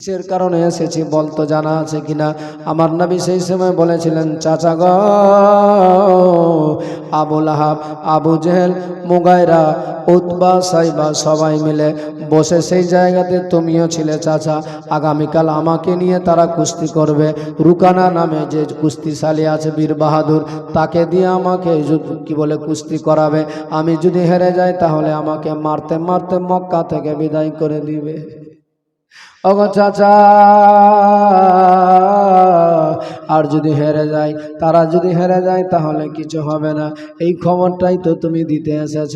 কিসের কারণে এসেছি বলতো জানা আছে কিনা? আমার নবী সেই সময় বলেছিলেন, চাচা গ আবুল আহাব আবু জেহেল, মুগাইরা, উতবা, সাইবা সবাই মিলে বসে সেই জায়গাতে তুমিও ছিলে চাচা। আগামীকাল আমাকে নিয়ে তারা কুস্তি করবে। রুকানা নামে যে কুস্তিশালী আছে বীর বাহাদুর, তাকে দিয়ে আমাকে কি বলে কুস্তি করাবে? আমি যদি হেরে যাই তাহলে আমাকে মারতে মারতে মক্কা থেকে বিদায় করে দিবে। চাচা, আর যদি হেরে যায়, তারা যদি হেরে যায়, তাহলে কিছু হবে না। এই খবরটাই তো তুমি দিতে এসেছ।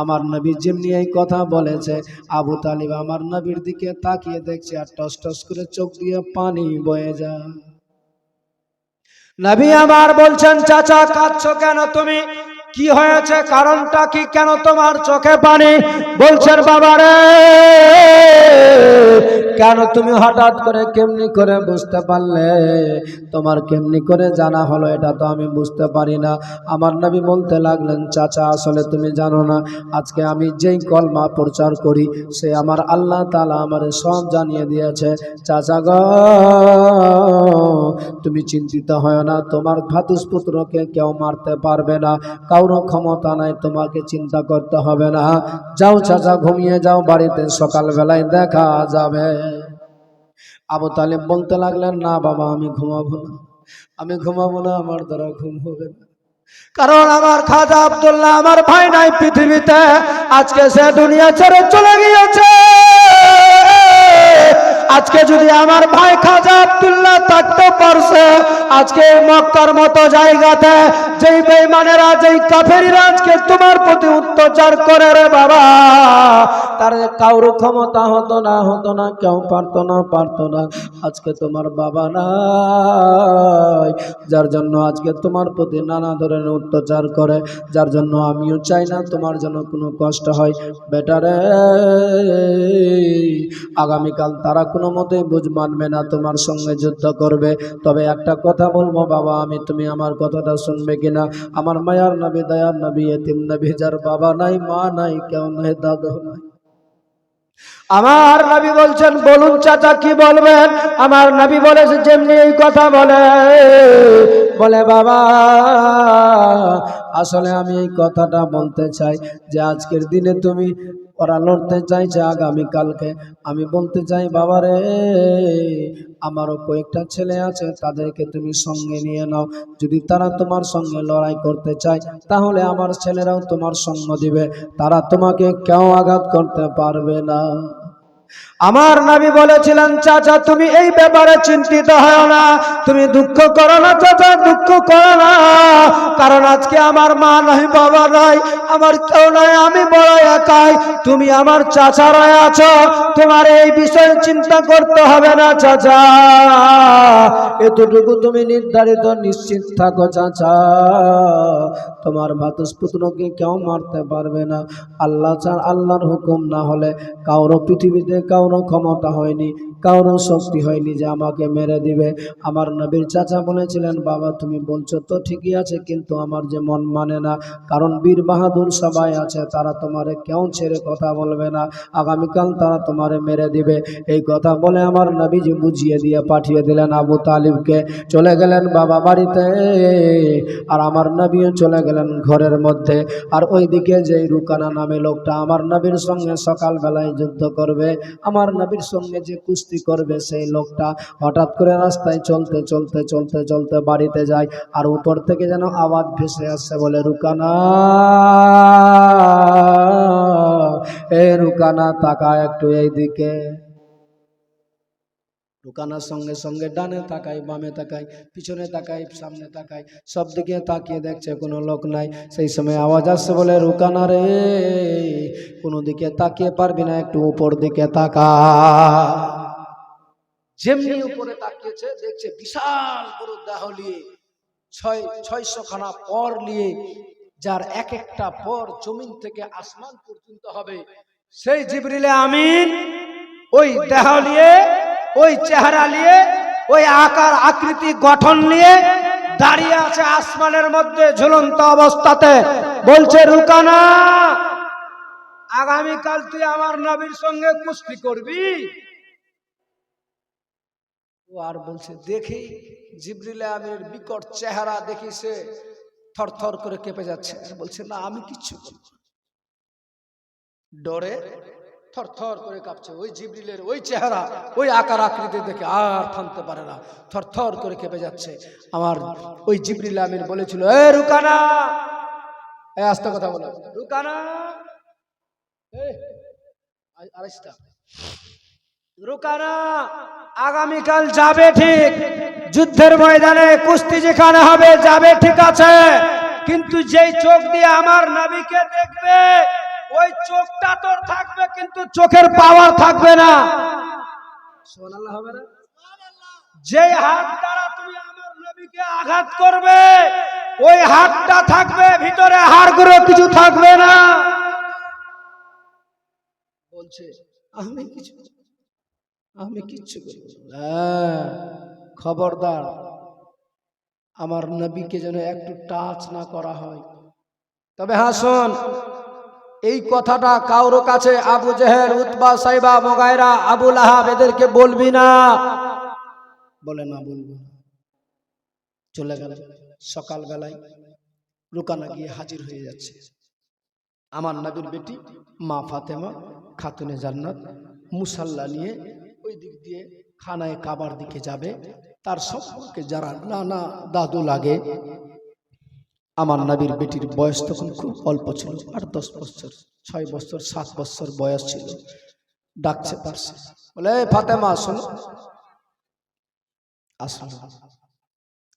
আমার নবী যেমনি এই কথা বলেছে, আবু তালিব আমার নবীর দিকে তাকিয়ে দেখছে আর টস টস করে চোখ দিয়ে পানি বয়ে যায়। নবী আমার বলছেন, চাচা, কাঁদছো কেন তুমি? কি হয়েছে? কারণটা কি? কেন তোমার চোখে পানি? বলছেন, বাবারে কেন তুমি হঠাৎ করে কেমনি করে বুঝতে পারলে? তোমার কেমনি করে জানা হলো এটা তো আমি বুঝতে পারি না। আমার নবী বলতে লাগলেন, চাচা, আসলে তুমি জানো না, আজকে আমি যেই কলমা প্রচার করি, সে আমার আল্লাহ তালা আমার সব জানিয়ে দিয়েছে। চাচা গ, তুমি চিন্তিত হয় না, তোমার ভাতুষ পুত্রকে কেউ মারতে পারবে না, কারও ক্ষমতা নাই, তোমাকে চিন্তা করতে হবে না। যাও চাচা, ঘুমিয়ে যাও, বাড়িতে সকালবেলায় দেখা যাবে। আবু তালিব বলতে লাগলেন, না বাবা, আমি ঘুমাবো না। আমি ঘুমাবো না, আমার দ্বারা ঘুম হবে না। কারণ আমার খাজা আব্দুল্লাহ, আমার ভাই নাই পৃথিবীতে। আজকে সে দুনিয়া ছেড়ে চলে গিয়েছে। আজকে যদি আমার ভাই খাজা আব্দুল্লাহ থাকতে পারছে, আজকে মক্কার মতো জায়গাতে যেই বেইমানেরা যেই কাফেরিরা আজকে তোমার প্রতি অত্যাচার করে রে বাবা তার কারও ক্ষমতা হতো না হতো না, কেউ পারতো না পারতো না। আজকে তোমার বাবা নাই, যার জন্য আজকে তোমার প্রতি নানা ধরনের অত্যাচার করে, যার জন্য আমিও চাই না তোমার জন্য কোনো কষ্ট হয়। বেটারে আগামীকাল তারা কোনো মতেই বুঝ মানবে না তোমার সঙ্গে যুদ্ধ করবে। তবে একটা কথা বলব বাবা, আমি তুমি আমার কথাটা শুনবে কিনা? আমার মায়ার নবী, দয়ার নবী, এতিম নবী, যার বাবা নাই, মা নাই, কেউ নাই, দাদু নাই। আমার নবী বলছেন, বলুন চাচা কি বলবেন? আমার নবী বলেছে যেমনি এই কথা বলে। বলে, বাবা, আসলে আমি এই কথাটা বলতে চাই যে আজকের দিনে তুমি ওরা লড়তে চাইছে আগামীকালকে আমি বলতে চাই বাবা রে আমারও কয়েকটা ছেলে আছে, তাদেরকে তুমি সঙ্গে নিয়ে নাও। যদি তারা তোমার সঙ্গে লড়াই করতে চায়, তাহলে আমার ছেলেরাও তোমার সঙ্গ দিবে। তারা তোমাকে কেউ আঘাত করতে পারবে না। আমার নবী বলেছিলেন, চাচা, তুমি এই ব্যাপারে চিন্তিত হয় না। তুমি দুঃখ করো না, চাচা, দুঃখ করো না। কারণ আজকে আমার মা নাই, বাবা নাই, আমার কেউ নাই, আমি বড় একাই। তুমি আমার চাচারা আছো। তোমার এই বিষয়ে চিন্তা করতে হবে না, চাচা। এতটুকু তুমি নির্ধারিত, নিশ্চিত থাকো, চাচা। তোমার ভাতুষপুত্রকে কেউ মারতে পারবে না। আল্লাহ চার আল্লাহর হুকুম না হলে কারও পৃথিবীতে কারও ক্ষমতা হয়নি কারও শক্তি হয়নি যে আমাকে মেরে দিবে। আমার নবীর চাচা বলেছিলেন, বাবা, তুমি বলছো তো ঠিকই আছে, কিন্তু আমার যে মন মানে না। কারণ বীর বাহাদুর সবাই আছে, তারা তোমারে কেউ ছেড়ে কথা বলবে না। আগামীকাল তারা তোমারে মেরে দিবে। এই কথা বলে আমার নবীজি বুঝিয়ে দিয়ে পাঠিয়ে দিলেন আবু তালিবকে। চলে গেলেন বাবা বাড়িতে, আর আমার নবীও চলে গেলেন ঘরের মধ্যে। আর ওইদিকে যে রুকানা নামে লোকটা আমার নবীর সঙ্গে সকালবেলায় যুদ্ধ করবে আমার নবীর সঙ্গে যে কুস্তি করবে সেই লোকটা হঠাৎ করে রাস্তায় চলতে চলতে চলতে চলতে বাড়িতে যায় আর উপর থেকে যেন আওয়াজ ভেসে আসছে বলে, রুকানা, এ রুকানা তাকা একটু এইদিকে। রুকানার সঙ্গে সঙ্গে ডানে তাকাই বামে তাকাই পিছনে তাকাই সামনে তাকাই সব দিকে তাকিয়ে দেখছে কোনো লোক নাই। সেই সময় আওয়াজ আসছে বলে, রুকানা রে, কোনো দিকে তাকিয়ে পারবি না, একটু উপর দিকে তাকা। যেমনি উপরে তাকিয়েছে, দেখছে বিশাল বড় দেহ নিয়ে ছয়, ছয়শো খানা পর নিয়ে, যার এক একটা পর জমিন থেকে আসমান পর্যন্ত হবে। সেই জিবরিলে আমিন, ওই দেহ নিয়ে ওই চেহারা নিয়ে, ওই আকার আকৃতি গঠন নিয়ে দাঁড়িয়ে আছে আসমানের মধ্যে ঝুলন্ত অবস্থাতে। বলছে, রুকানা, আগামীকাল তুই আমার নবীর সঙ্গে কুস্তি করবি? ও আর বলছে, দেখি। জিবরিল আমির বিকট চেহারা দেখি সে থরথর করে কেঁপে যাচ্ছে। বলছে, না, আমি কিচ্ছু করব না। থর করে কাঁপছে। ওই জিবরিলের ওই চেহারা, ওই আকার আকৃতি দেখে আর থামতে পারে না। থরথর করে কেঁপে যাচ্ছে। আমার ওই জিবরিল আমির বলেছিল, এ রুকানা! এই আস্তে কথা বলো। রুকানা! আরেকটা। রুকানা, আগামীকাল যাবে ঠিক। যুদ্ধের ময়দানে কুস্তি যেখানে হবে, যাবে ঠিক আছে। কিন্তু যেই চোখ দিয়ে আমার নবীকে দেখবে ওই চোখটা তোর থাকবে কিন্তু চোখের পাওয়ার থাকবে না। সুবহানাল্লাহ হবে না? যেই হাত দ্বারা তুমি আমার নবীকে আঘাত করবে ওই হাতটা থাকবে ভিতরে হাড়গুলো কিছু থাকবে না। বলছে আমি কিছু আমি কিচ্ছু করব হ্যাঁ, খবরদার। আমার নবীকে যেন একটু টাচ না করা হয়। তবে হ্যাঁ শোন। এই কথাটা কারও কাছে আবু জেহের উতবা সাইবা, মোগাইরা আবুল আহাব এদেরকে বলবি না। বলে, না, বলব। চলে গেল। সকালবেলায় রুকানা গিয়ে হাজির হয়ে যাচ্ছে। আমার নবীর বেটি, মা ফাতেমা, খাতুনে জান্নাত, মুসাল্লা নিয়ে ওই দিক দিয়ে খানায় কাবার দিকে যাবে। তার সম্পর্কে যারা নানা দাদু লাগে আমার নাবির বেটির বয়স তখন খুব অল্প ছিল, আট, দশ বছর, ছয় বছর, সাত বছর বয়স ছিল। ডাকছে পারছে বলে, "এই ফাতেমা, শোনো। আসলো।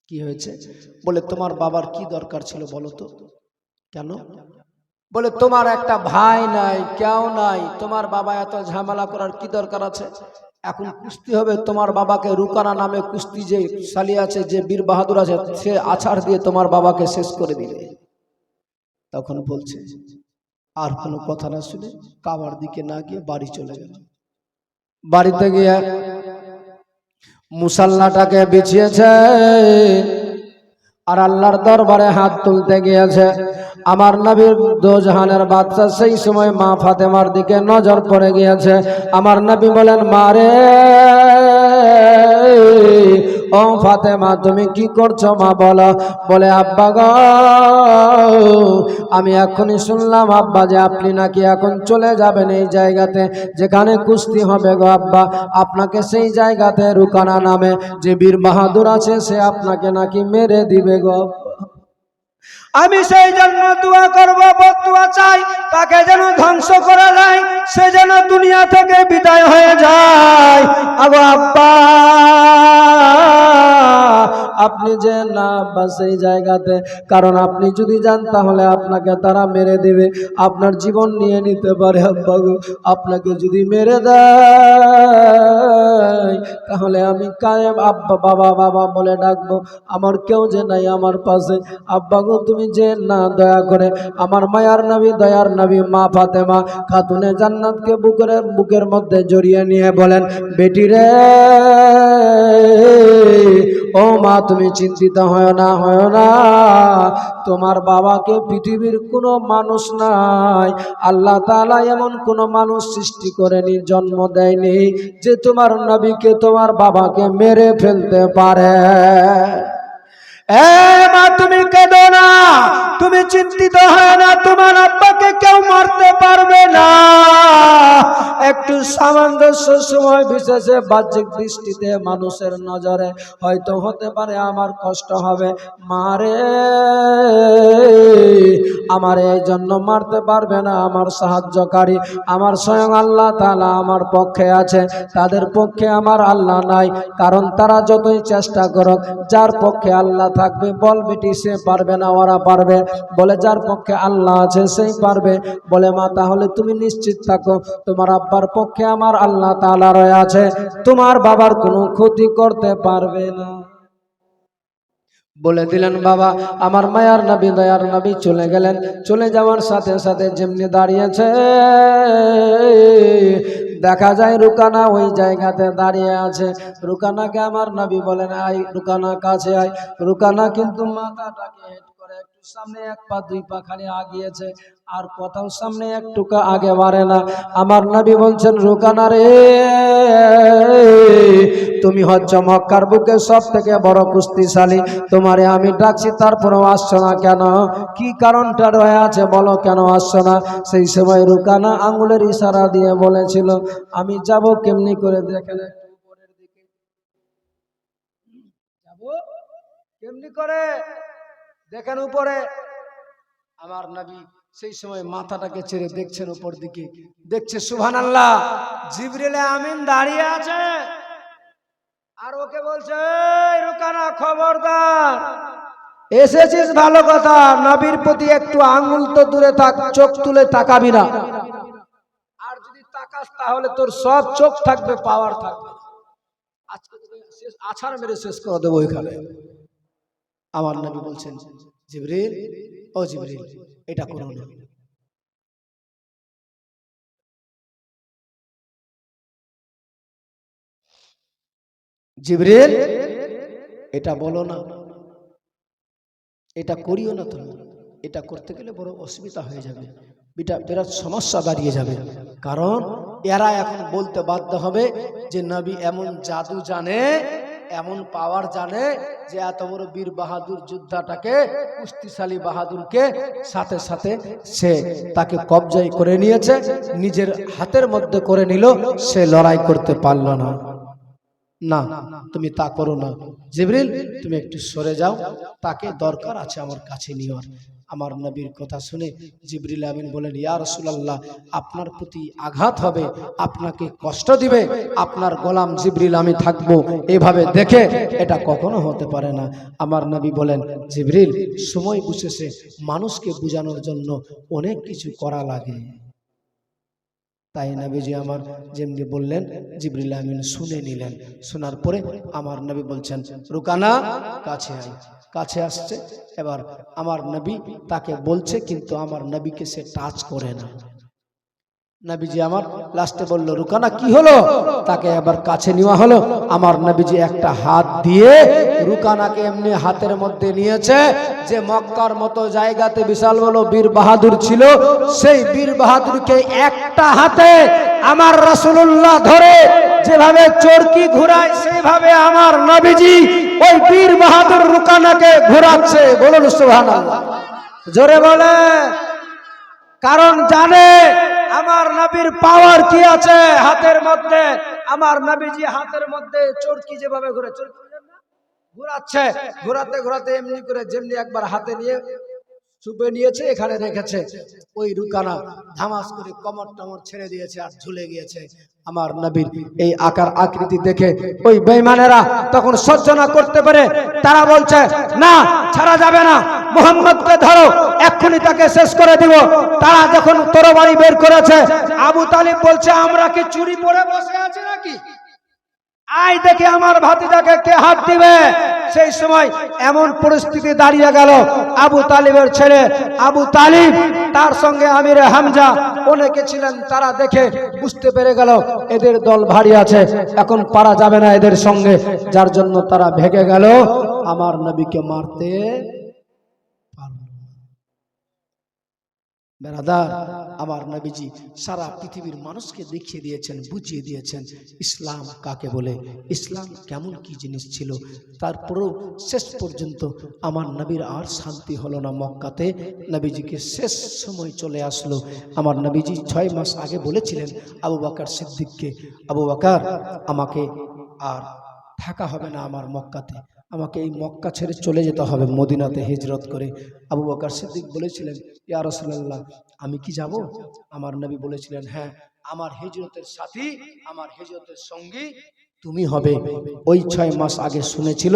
কি হয়েছে? বলে, তোমার বাবার কি দরকার ছিল বলো তো? কেন? বলে, তোমার একটা ভাই নাই, কেউ নাই, তোমার বাবা এত ঝামেলা করার কি দরকার আছে? এখন কুস্তি হবে, তোমার বাবাকে রুকানা নামে কুস্তি যে সালি আছে, যে বীর বাহাদুর আছে, সে আছাড় দিয়ে তোমার বাবাকে শেষ করে দিবে। তখন বলছে, আর কোনো কথা না শুনে কাবার দিকে না গিয়ে বাড়ি চলে গেল। বাড়িতে গিয়ে মুসাল্লাটাকে বিছিয়েছে, আর আল্লাহর দরবারে হাত তুলতে গিয়েছে। আমার নবীর দোজাহানের বাচ্চা সেই সময় মা ফাতেমার দিকে নজর পড়ে গিয়েছে। আমার নবী বলেন মারে ও ফাতেমা, তুমি কি করছ? মা বলো। বলে, আব্বা গো, আমি এখনই শুনলাম, আব্বা, যে আপনি নাকি এখন চলে যাবেন এই জায়গাতে, যেখানে কুস্তি হবে গো আব্বা। আপনাকে সেই জায়গাতে রুকানা নামে যে বীর বাহাদুর আছে, সে আপনাকে নাকি মেরে দিবে গো। আমি সেই জন্য দোয়া করব বদুয়া চাই, তাকে যেন ধ্বংস করা যায়, সে যেন দুনিয়া থেকে বিদায় হয়ে যায়। আগো আব্বা, আপনি যে না আব্বা, সেই জায়গাতে, কারণ আপনি যদি যান, তাহলে আপনাকে তারা মেরে দেবে। আপনার জীবন নিয়ে নিতে পারে আব্বা গো, আপনাকে যদি মেরে দেয়, তাহলে আমি কায়েম আব্বা, বাবা বাবা বলে ডাকবো। আমার কেউ যে নাই আমার পাশে। আব্বা গো তুমি যে না দয়া করে আমার মায়ার নবী, দয়ার নবী মা ফাতেমা খাতুনে জান্নাতকে বুকের বুকের মধ্যে জড়িয়ে নিয়ে বলেন, বেটি রে, ও মা, তুমি চিন্তিত হয় না হয় না। তোমার বাবাকে পৃথিবীর কোনো মানুষ নাই। আল্লাহ তাআলা এমন কোনো মানুষ সৃষ্টি করেনি, জন্ম দেয়নি যে তোমার নবীকে, তোমার বাবাকে মেরে ফেলতে পারে। মা, তুমি কেঁদো না। তুমি চিন্তিত হয় না, তোমার আব্বাকে কেউ মারতে পারবে না। একটু সামঞ্জস্য সময় বিশেষে বাহ্যিক দৃষ্টিতে মানুষের নজরে হয়তো হতে পারে আমার কষ্ট হবে। মারে আমার এই জন্য মারতে পারবে না, আমার সাহায্যকারী। আমার স্বয়ং আল্লাহ তালা আমার পক্ষে আছে। তাদের পক্ষে আমার আল্লাহ নাই। কারণ তারা যতই চেষ্টা করুক, যার পক্ষে আল্লাহ থাকবে, বল বেটি সে পারবে না, ওরা পারবে। বলে, যার পক্ষে আল্লাহ আছে, সেই পারবে। বলে, মা, তাহলে তুমি নিশ্চিত থাকো, তোমার আব্বার পক্ষে আমার আল্লাহ তাআলা রয়ে আছে, তোমার বাবার কোনো ক্ষতি করতে পারবে না। বলে দিলেন, বাবা, আমার মায়ার নবী, দয়ার নবী চলে গেলেন। চলে যাওয়ার সাথে সাথে যেমনি দাঁড়িয়েছে দেখা যায় রুকানা ওই জায়গাতে দাঁড়িয়ে আছে। রুকানাকে আমার নবী বলেন আই রুকানা কাছে আয়। রুকানা কিন্তু মাথাটাকে সামনে এক পা, দুই পা খালি আগিয়েছে। আর কোথাও সামনে একটুকু আগে বাড়ে না। আমার নবী বলছেন, রুকানা রে, তুমি হচ্ছ মক্কার বুকে সব থেকে বড় কুস্তিশালী। তোমারে আমি ডাকছি, তারপরেও আসছো না কেন? কি কারণটা রয়ে আছে বলো কেন আসছো না? সেই সময় রুকানা আঙুলের ইশারা দিয়ে বলেছিল, আমি যাব কেমনি করে দেখে কেমনি করে? দেখেন উপরে। আমার নবী সেই সময় মাথাটাকে ছেড়ে দেখছেন উপর দিকে দেখছে সুহান আল্লাহ জিবরিলে আমিন দাঁড়িয়ে আছে। আর ওকে বলছে, "এই রুকানা খবরদার, এসেছিস ভালো কথা, নবীর প্রতি একটু আঙুল তো দূরে থাক, চোখ তুলে তাকাবি না। আর যদি তাকাস তাহলে তোর সব চোখ থাকবে পাওয়ার থাকবে আজকে আছাড় মেরে শেষ করে দেবো ওইখানে। আমার নবী বলছেন, জিবরিল, ও জিবরিল, এটা করো জিবরিল, এটা বলো না। এটা করিও না তুমি। এটা করতে গেলে বড় অসুবিধা হয়ে যাবে। এটা বিরাট সমস্যা দাঁড়িয়ে যাবে। কারণ এরা এখন বলতে বাধ্য হবে যে নবী এমন জাদু জানে এমন পাওয়ার জানে যে এত বড় বীর বাহাদুর যোদ্ধাটাকে, কুস্তিশালী বাহাদুরকে সাথে সাথে সে তাকে কবজাই করে নিয়েছে, নিজের হাতের মধ্যে করে নিল, সে লড়াই করতে পারল না। না, তুমি তা করো না। জিবরিল, তুমি একটু সরে যাও, তাকে দরকার আছে আমার কাছে নেওয়ার। আমার নবীর কথা শুনে জিবরিল আমিন বলেন ইয়া রাসূলুল্লাহ, আপনার প্রতি আঘাত হবে, আপনাকে কষ্ট দিবে, আপনার গোলাম জিবরিল আমি থাকব। এভাবে দেখে এটা কখনো হতে পারে না। আমার নবী বলেন, জিবরিল, সময় বুঝেছে, মানুষকে বোঝানোর জন্য অনেক কিছু করা লাগে। তাই নাবিজি আমার যেমনি বললেন, জিবরিল আমিন শুনে নিলেন। শোনার পরে আমার নবী বলছেন, রুকানা, কাছে কাছে আসছে, এবার আমার নবী তাকে বলছে, কিন্তু আমার নবীকে সে টাচ করে না। নবীজি আমার লাস্টে বলল, রুকানা, কি হলো? তাকে আবার কাছে নেওয়া হলো। আমার নবীজি একটা হাত দিয়ে রুকানাকে এমনি হাতের মধ্যে নিয়েছে। যে মক্কার মতো জায়গাতে বিশাল বড় বীর বাহাদুর ছিল, সেই বীর বাহাদুরকে একটা হাতে আমার রসুল্লাহ ধরে যেভাবে চরকি ঘুরায় সেইভাবে আমার নবীজি ওই বীর বাহাদুর রুকানাকে ঘোরাচ্ছে। বলুন, সুবহানাল্লাহ। জোরে বলে কারণ জানে আমার নবীর পাওয়ার কি আছে? হাতের মধ্যে। আমার নবীজি হাতের মধ্যে চোরকি যেভাবে ঘুরে চোরকি ঘুরাচ্ছে। ঘুরাতে ঘুরাতে এমনি করে যেমনি একবার হাতে নিয়ে চুপে নিয়েছে, এখানে রেখেছে। ওই রুকানা ধামাস করে কমর টমর ছেড়ে দিয়েছে আর ঝুলে গিয়েছে। আমার নবীর এই আকার আকৃতি দেখে ওই বেইমানেরা তখন সহ্য না করতে পারে। তারা বলছে, না, ছাড়া যাবে না। মোহাম্মদকে ধরো, এক্ষুনি তাকে শেষ করে দিব। তারা যখন তরবারি বের করেছে, আবু তালিব বলছে, আমরা কি চুরি পরে বসে আছি নাকি? আয় দেখে আমার ভাতিজাকে কে হাত দিবে? সেই সময় এমন পরিস্থিতি দাঁড়িয়ে গেল। আবু তালিবের ছেলে আবু তালিব, তার সঙ্গে আমির হামজা, অনেকে ছিলেন, তারা দেখে বুঝতে পেরে গেল, এদের দল ভারী আছে, এখন পারা যাবে না এদের সঙ্গে, যার জন্য তারা ভেগে গেল। আমার নবীকে মারতে পারল না। বেরাদার আমার নবীজি সারা পৃথিবীর মানুষকে দেখিয়ে দিয়েছেন, বুঝিয়ে দিয়েছেন, ইসলাম কাকে বলে, ইসলাম কেমন কি জিনিস ছিল? তারপরেও শেষ পর্যন্ত আমার নবীর আর শান্তি হলো না মক্কাতে। নবীজিকে শেষ সময় চলে আসলো। আমার নবীজি ছয় মাস আগে বলেছিলেন, আবু বাকার সিদ্দিককে, আবু বাকার, আমাকে আর থাকা হবে না আমার মক্কাতে। আমাকে এই মক্কা ছেড়ে চলে যেতে হবে, মদিনাতে হিজরত করে। আবু বকার সিদ্দিক বলেছিলেন, ইয়া রাসূলুল্লাহ, আমি কি যাব? আমার নবী বলেছিলেন হ্যাঁ আমার হিজরতের সাথী, আমার হিজরতের সঙ্গী তুমি হবে। ওই ছয় মাস আগে শুনেছিল,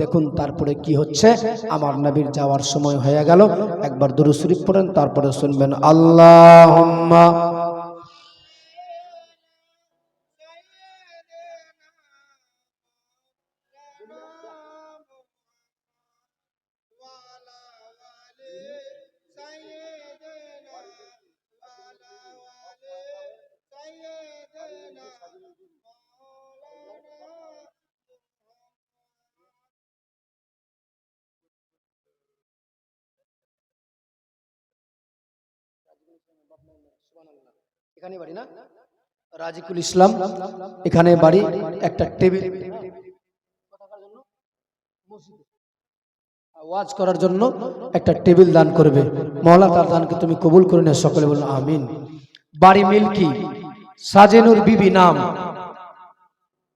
দেখুন তারপরে কি হচ্ছে। আমার নবীর যাওয়ার সময় হয়ে গেল, একবার দুরূদ শরীফ পড়েন, তারপরে শুনবেন, আল্লাহুম্মা এখানে বাড়ি না? রাজিকুল ইসলাম, এখানে বাড়ি, একটা টেবিল। ওয়াজ করার জন্য একটা টেবিল দান করবে। মহলা তার দানকে তুমি কবুল করে নিয়ে সকলে আমিন। বাড়ি মিল্কি সাজেনুর বিবি নাম।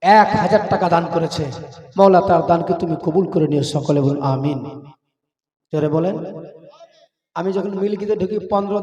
এক হাজার টাকা দান করেছে। মৌলা তার দানকে তুমি কবুল করে নিও, সকলে বলুন, আমিন। বলেন। আমি যখন মিল্কিতে ঢুকি, পনেরো